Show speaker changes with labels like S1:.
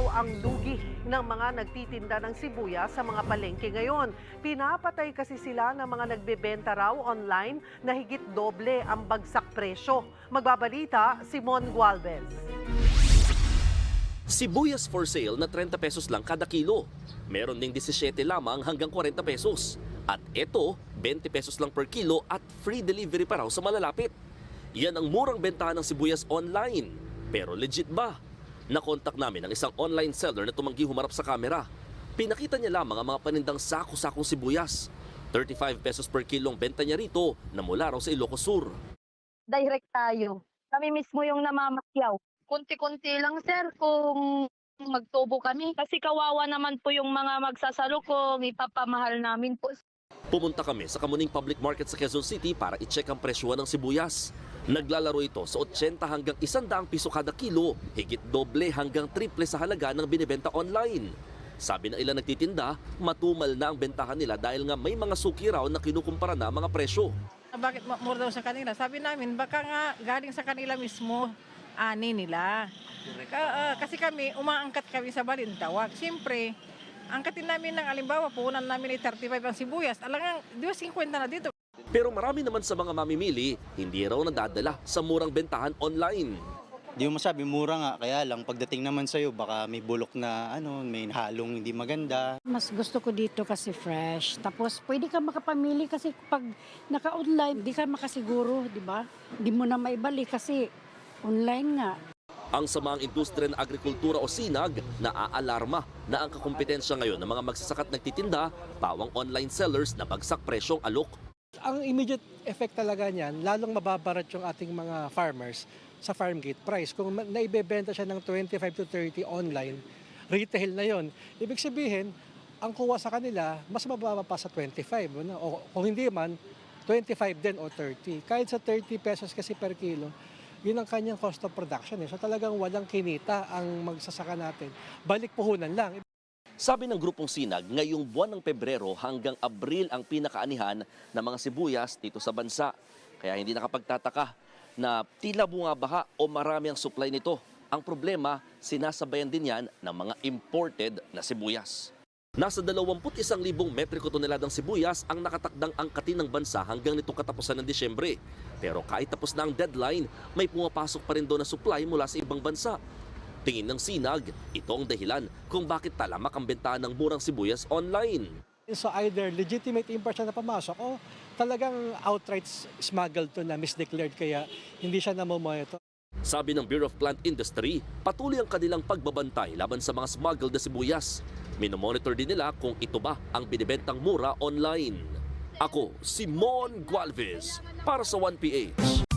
S1: raw ang lugi ng mga nagtitinda ng sibuyas sa mga palengke ngayon. Pinapatay kasi sila ng mga nagbebenta raw online na higit doble ang bagsak presyo. Magbabalita, Simon Gualvez.
S2: Sibuyas for sale na 30 pesos lang kada kilo. Meron ding 17 lamang hanggang 40 pesos. At ito, 20 pesos lang per kilo at free delivery pa raw sa malalapit. Yan ang murang bentahan ng sibuyas online. Pero legit ba? Nakontak namin ang isang online seller na tumanggi humarap sa kamera. Pinakita niya lamang ang mga panindang sako-sakong sibuyas. 35 pesos per kilong benta niya rito na mula raw sa Ilocos Sur.
S3: direct tayo. Kami mismo yung namamakyaw. Kunti-kunti lang, sir, kung magtubo kami. Kasi kawawa naman po yung mga magsasalo kung ipapamahal namin po.
S2: Pumunta kami sa Kamuning Public Market sa Quezon City para i-check ang presyo ng sibuyas. Naglalaro ito sa 80 hanggang 100 piso kada kilo, higit doble hanggang triple sa halaga ng binibenta online. Sabi ng ilan nagtitinda, matumal na ang bentahan nila dahil nga may mga suki raw na kinukumpara na mga presyo.
S4: Bakit ma- mura daw sa kanila? Sabi namin, baka nga galing sa kanila mismo, ani nila. Ka- ah, kasi kami, umaangkat kami sa balintawak. Siyempre, angkatin namin ng alimbawa, puhunan namin ay 35 ang sibuyas. Alangang, di ba 50 na dito?
S2: Pero marami naman sa mga mamimili, hindi raw nadadala sa murang bentahan online.
S5: Di mo masabi, mura nga. Kaya lang, pagdating naman sa'yo, baka may bulok na, ano, may halong hindi maganda.
S6: Mas gusto ko dito kasi fresh. Tapos pwede ka makapamili kasi pag naka-online, di ka makasiguro, di ba? Di mo na maibalik kasi online nga.
S2: Ang samaang industriya ng agrikultura o SINAG naaalarma na ang kakumpetensya ngayon ng mga magsasaka at nagtitinda, pawang online sellers na bagsak presyong alok
S7: ang immediate effect talaga niyan, lalong mababarat yung ating mga farmers sa farm gate price. Kung naibebenta siya ng 25 to 30 online, retail na yon. Ibig sabihin, ang kuha sa kanila, mas mababa pa sa 25. Ano? O kung hindi man, 25 din o 30. Kahit sa 30 pesos kasi per kilo, yun ang kanyang cost of production. Eh. So talagang walang kinita ang magsasaka natin. Balik puhunan lang.
S2: Sabi ng grupong Sinag, ngayong buwan ng Pebrero hanggang Abril ang pinakaanihan ng mga sibuyas dito sa bansa. Kaya hindi nakapagtataka na tila bungabaha o marami ang supply nito. Ang problema, sinasabayan din yan ng mga imported na sibuyas. Nasa 21,000 metriko toneladang sibuyas ang nakatakdang angkatin ng bansa hanggang nitong katapusan ng Disyembre. Pero kahit tapos na ang deadline, may pumapasok pa rin doon na supply mula sa ibang bansa. Tingin ng Sinag, ito ang dahilan kung bakit talamak ang bentahan ng murang sibuyas online.
S7: So either legitimate import siya na pamasok o talagang outright smuggled to na misdeclared kaya hindi siya namomonitor.
S2: Sabi ng Bureau of Plant Industry, patuloy ang kanilang pagbabantay laban sa mga smuggled na sibuyas. Minomonitor din nila kung ito ba ang binibentang mura online. Ako, si Mon Gualvez, para sa 1PH.